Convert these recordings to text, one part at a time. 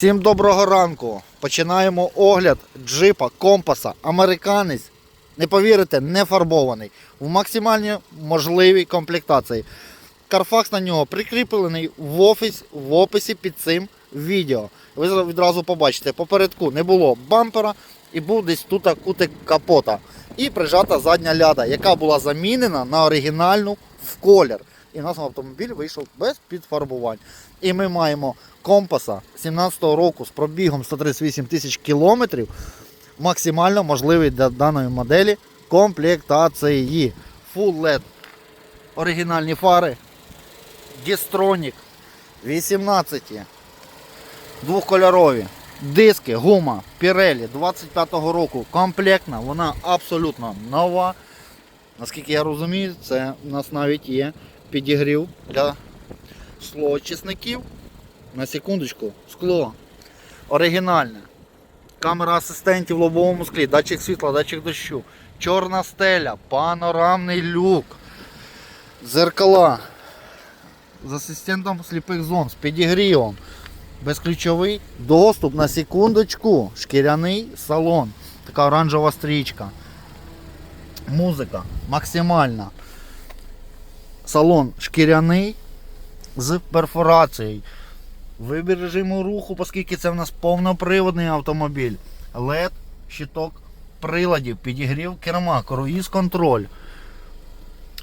Всім доброго ранку. Починаємо огляд джипа, компаса, американець. Не повірите, не фарбований. В максимальній можливій комплектації. Карфакс на нього прикріплений в, офіс, в описі під цим відео. Ви відразу побачите, попередку не було бампера і був десь тут кутик капота. І прижата задня ляда, яка була замінена на оригінальну в колір. І у нас автомобіль вийшов без підфарбувань. І ми маємо компаса 17-го року з пробігом 138 тисяч кілометрів. Максимально можливий для даної моделі комплектації. Full LED. Оригінальні фари. Distronic 18. Двохкольорові. Диски, гума, Pirelli 25-го року комплектна, вона абсолютно нова. Наскільки я розумію, це у нас навіть є підігрів для склоочисників. На секундочку, скло оригінальне. Камера асистентів в лобовому склі, датчик світла, датчик дощу, чорна стеля, панорамний люк, зеркала з асистентом сліпих зон, з підігрівом, безключовий доступ на секундочку, шкіряний салон, така оранжева стрічка. Музика максимальна. Салон шкіряний з перфорацією. Вибір режиму руху, оскільки це в нас повноприводний автомобіль. LED, щиток приладів, підігрів керма, круїз контроль.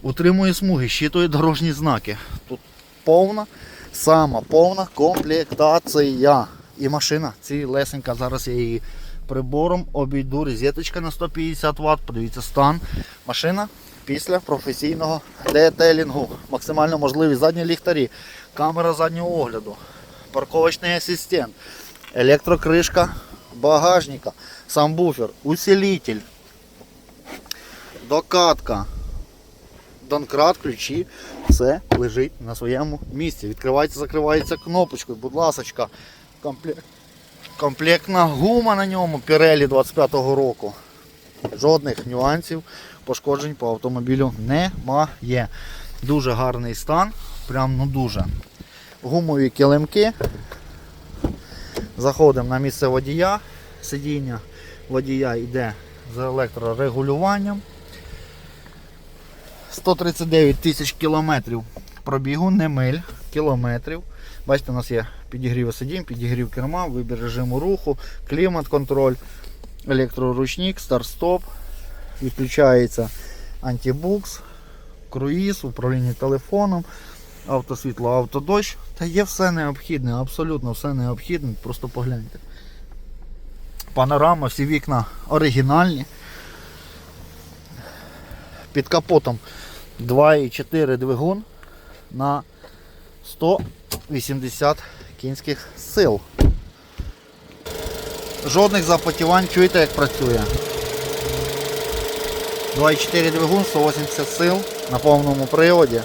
Утримує смуги, щитує дорожні знаки. Тут повна, сама повна комплектація. І машина цілесенька. Зараз я її прибором обійду. Розеточка на 150 Вт. Подивіться стан. Машина після професійного детелінгу. Максимально можливі задні ліхтарі, камера заднього огляду, парковочний асистент, електрокришка багажника, самбуфер, усилитель, докатка, донкрат, ключі, все лежить на своєму місці. Відкривається, закривається кнопочкою, будь ласочка. Комплект. Комплектна гума на ньому Pirelli 25-го року. Жодних нюансів, пошкоджень по автомобілю немає. Дуже гарний стан, прям ну дуже. Гумові килимки. Заходимо на місце водія. Сидіння водія йде з електрорегулюванням. 139 тисяч кілометрів пробігу, не миль, кілометрів. Бачите, у нас є підігрів сидінь, підігрів керма, вибір режиму руху, клімат-контроль, електроручник, старт-стоп, відключається антибукс, круїз, управління телефоном, автосвітло, автодощ. Та є все необхідне, абсолютно все необхідне, просто погляньте. Панорама, всі вікна оригінальні. Під капотом 2,4 двигун на 180 кінських сил. Жодних запотівань, чуєте як працює. 2,4 двигун, 180 сил на повному приводі.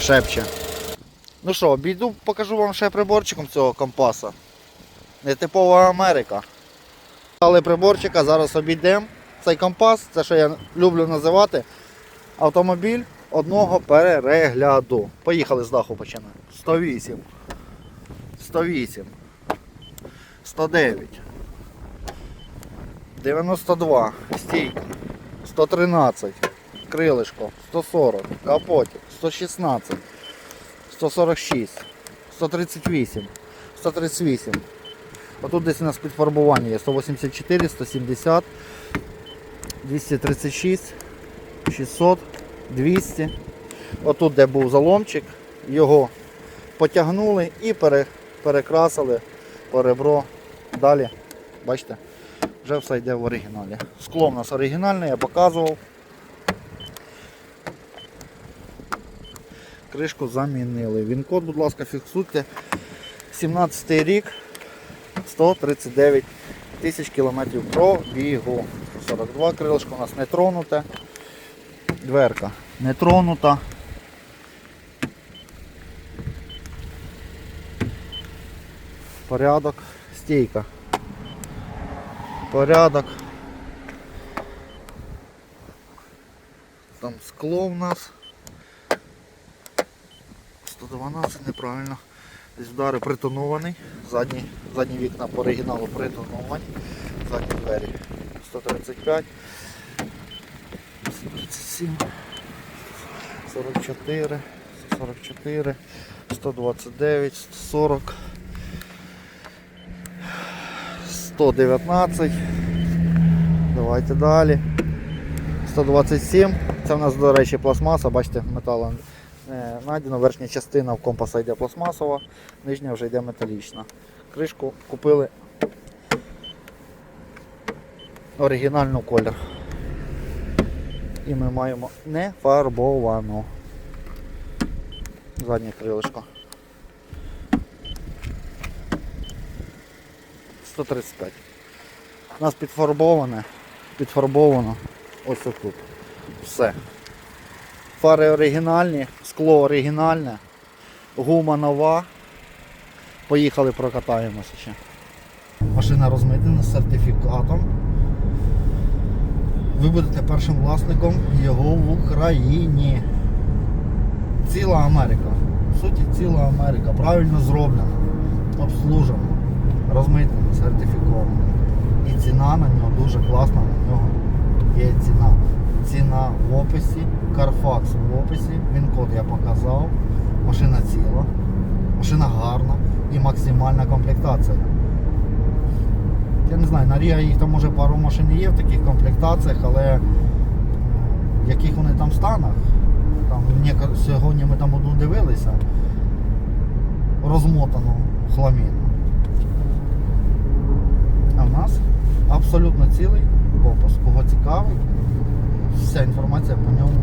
Шепче. Ну що, обійду, покажу вам ще приборчиком цього компаса. Нетипова Америка. Але приборчика зараз обійдемо. Цей компас, це що я люблю називати, автомобіль одного перегляду. Поїхали з даху починаємо. 108. 108. 109. 92. Стійка. 113. Крилишко. 140. Капотик. 116. 146. 138. 138. Отут десь у нас підфарбування є 184, 170, 236, 600, 200. Отут, де був заломчик, його потягнули і перекрасили по ребро. Далі, бачите, вже все йде в оригіналі. Скло в нас оригінальне, я показував. Кришку замінили. Він код, будь ласка, фіксуйте. 17 рік. 139 тисяч кілометрів пробігу. 42 крилишко у нас не тронуте. Дверка не тронута. Порядок. Стійка. Порядок. Там скло у нас. 112 неправильно. Удари притонований. Задні, задні вікна по оригіналу притоновані. Задні двері 135, 137, 44, 44, 129, 140, 119. Давайте далі. 127. Це в нас, до речі, пластмаса, бачите, метал е, найдено. Верхня частина в компаса йде пластмасова, нижня вже йде металічна. Кришку купили оригінальну колір. І ми маємо не фарбовану. Заднє крилишко. 135. У нас підфарбоване, підфарбовано ось отут. Все. Фари оригінальні, скло оригінальне, гума нова. Поїхали прокатаємося ще. Машина розмитнена з сертифікатом. Ви будете першим власником його в Україні. Ціла Америка. В суті, ціла Америка. Правильно зроблено, обслужено, розмитнено, сертифіковано. І ціна на нього дуже класна, на нього є ціна. Ціна в описі, Carfax в описі, він код я показав. Машина ціла, машина гарна і максимальна комплектація. Я не знаю, на Ріа їх там може пару машин є в таких комплектаціях, але в яких вони там станах. Там, сьогодні ми там одну дивилися, розмотану хламіну. А в нас абсолютно цілий компас. Кого цікавить, вся інформація по ньому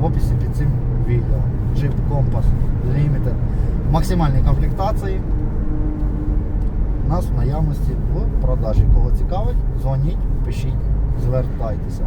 в описі під цим відео. Jeep Compass Limited. Максимальні комплектації. У нас в наявності в продажі. Кого цікавить, дзвоніть, пишіть, звертайтеся.